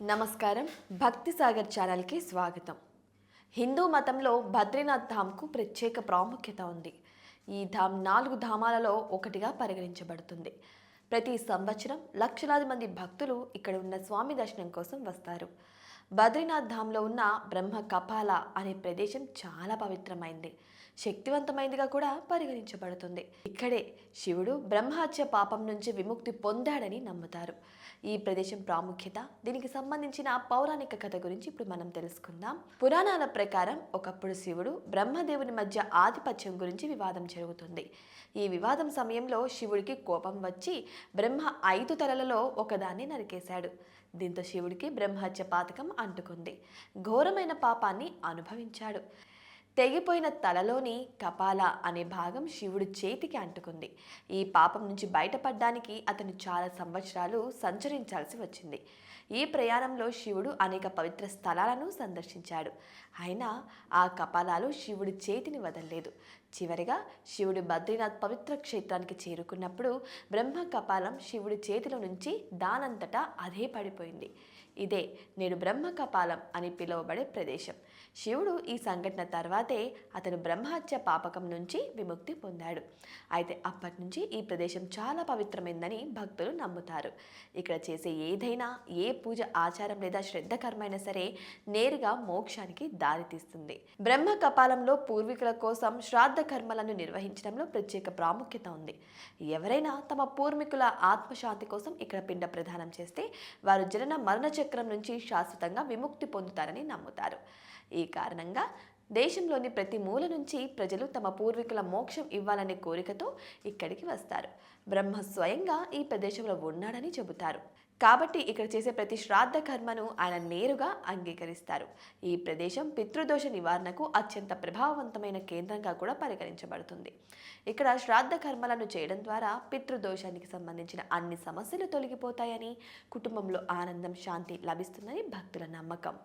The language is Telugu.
నమస్కారం. భక్తి సాగర్ ఛానల్కి స్వాగతం. హిందూ మతంలో బద్రీనాథ్ ధామ్కు ప్రత్యేక ప్రాముఖ్యత ఉంది. ఈ ధామ్ నాలుగు ధామాలలో ఒకటిగా పరిగణించబడుతుంది. ప్రతి సంవత్సరం లక్షలాది మంది భక్తులు ఇక్కడ ఉన్న స్వామి దర్శనం కోసం వస్తారు. బద్రీనాథ్ ధామ్లో ఉన్న బ్రహ్మ కపాల అనే ప్రదేశం చాలా పవిత్రమైంది. శక్తివంతమైనదిగా కూడా పరిగణించబడుతుంది. ఇక్కడే శివుడు బ్రహ్మహత్య పాపం నుంచి విముక్తి పొందాడని నమ్ముతారు. ఈ ప్రదేశం ప్రాముఖ్యత దీనికి సంబంధించిన పౌరాణిక కథ గురించి ఇప్పుడు మనం తెలుసుకుందాం. పురాణాల ప్రకారం ఒకప్పుడు శివుడు బ్రహ్మదేవుని మధ్య ఆధిపత్యం గురించి వివాదం జరుగుతుంది. ఈ వివాదం సమయంలో శివుడికి కోపం వచ్చి బ్రహ్మ ఐదు తలలలో ఒకదాన్ని నరికేశాడు. దీంతో శివుడికి బ్రహ్మహత్య పాతకం అంటుకుంది. ఘోరమైన పాపాన్ని అనుభవించాడు. తెగిపోయిన తలలోని కపాల అనే భాగం శివుడు చేతికి అంటుకుంది. ఈ పాపం నుంచి బయటపడడానికి అతను చాలా సంవత్సరాలు సంచరించాల్సి వచ్చింది. ఈ ప్రయాణంలో శివుడు అనేక పవిత్ర స్థలాలను సందర్శించాడు. అయినా ఆ కపాలాలు శివుడి చేతిని వదలలేదు. చివరిగా శివుడు బద్రీనాథ్ పవిత్ర క్షేత్రానికి చేరుకున్నప్పుడు బ్రహ్మ కపాలం శివుడి చేతిలో నుంచి దానంతటా అదే పడిపోయింది. ఇదే నేడు బ్రహ్మ కపాలం అని పిలువబడే ప్రదేశం. శివుడు ఈ సంఘటన తర్వాతే అతను బ్రహ్మహత్య పాపకం నుంచి విముక్తి పొందాడు. అయితే అప్పటి నుంచి ఈ ప్రదేశం చాలా పవిత్రమైందని భక్తులు నమ్ముతారు. ఇక్కడ చేసే ఏదైనా ఏ పూజ ఆచారం లేదా శ్రద్ధ కర్మైనా సరే నేరుగా మోక్షానికి దారితీస్తుంది. బ్రహ్మ కపాలంలో పూర్వీకుల కోసం శ్రాద్ధ కర్మలను నిర్వహించడంలో ప్రత్యేక ప్రాముఖ్యత ఉంది. ఎవరైనా తమ పూర్వీకుల ఆత్మశాంతి కోసం ఇక్కడ పిండ ప్రదానం చేస్తే వారు జనన మరణ చక్రం నుంచి శాశ్వతంగా విముక్తి పొందుతారని నమ్ముతారు. ఈ కారణంగా దేశంలోని ప్రతి మూల నుంచి ప్రజలు తమ పూర్వీకుల మోక్షం ఇవ్వాలనే కోరికతో ఇక్కడికి వస్తారు. బ్రహ్మ స్వయంగా ఈ ప్రదేశంలో ఉన్నాడని చెబుతారు. కాబట్టి ఇక్కడ చేసే ప్రతి శ్రాద్ధ కర్మను ఆయన నేరుగా అంగీకరిస్తారు. ఈ ప్రదేశం పితృదోష నివారణకు అత్యంత ప్రభావవంతమైన కేంద్రంగా కూడా పరిగణించబడుతుంది. ఇక్కడ శ్రాద్ధ కర్మలను చేయడం ద్వారా పితృదోషానికి సంబంధించిన అన్ని సమస్యలు తొలగిపోతాయని కుటుంబంలో ఆనందం శాంతి లభిస్తుందని భక్తుల నమ్మకం.